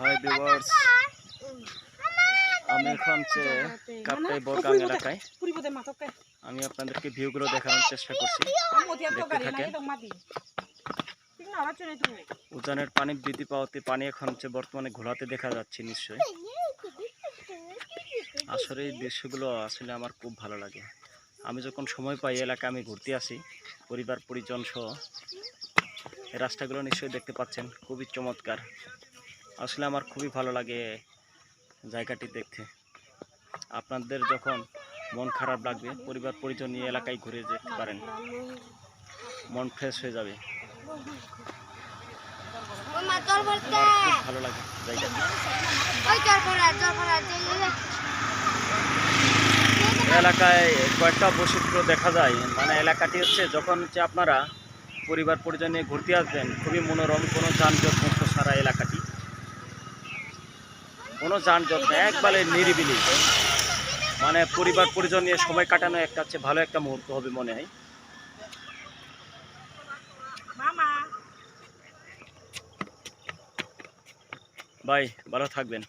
Hi viewers আমি এখন হচ্ছে কাপ্তাই বরগাং এলাকায়, আমি আপনাদেরকে ভিউগুলো দেখানোর চেষ্টা করছি। উজানের পানি বৃদ্ধি পাওয়াতে পানি এখন হচ্ছে বর্তমানে ঘোলাতে দেখা যাচ্ছে নিশ্চয়ই। আসলে এই দৃশ্যগুলো আসলে আমার খুব ভালো লাগে। আমি যখন সময় পাই এই এলাকায় আমি ঘুরতে আসি, পরিবার পরিজন সহ রাস্তাগুলো নিশ্চয়ই দেখতে পাচ্ছেন, খুবই চমৎকার। আসলে আমার খুবই ভালো লাগে জায়গাটি দেখতে। আপনাদের যখন মন খারাপ লাগবে পরিবার পরিজন নিয়ে এলাকায় ঘুরে যেতে পারেন। মন ফ্রেশ হয়ে যাবে। ভালো লাগে এলাকায় কয়েকটা বৈচিত্র্য দেখা যায়। মানে এলাকাটি হচ্ছে যখন হচ্ছে আপনারা পরিবার পরিজন নিয়ে ঘুরতে আসবেন খুবই মনোরম কোনো যানজট মুক্ত সারা এলাকাটি। কোনো যানজট না একবারে নিরিবিলি। মানে পরিবার পরিজন নিয়ে সময় কাটানো একটা হচ্ছে ভালো একটা মুহূর্ত হবে মনে হয়। ভাই বাই ভালো থাকবেন।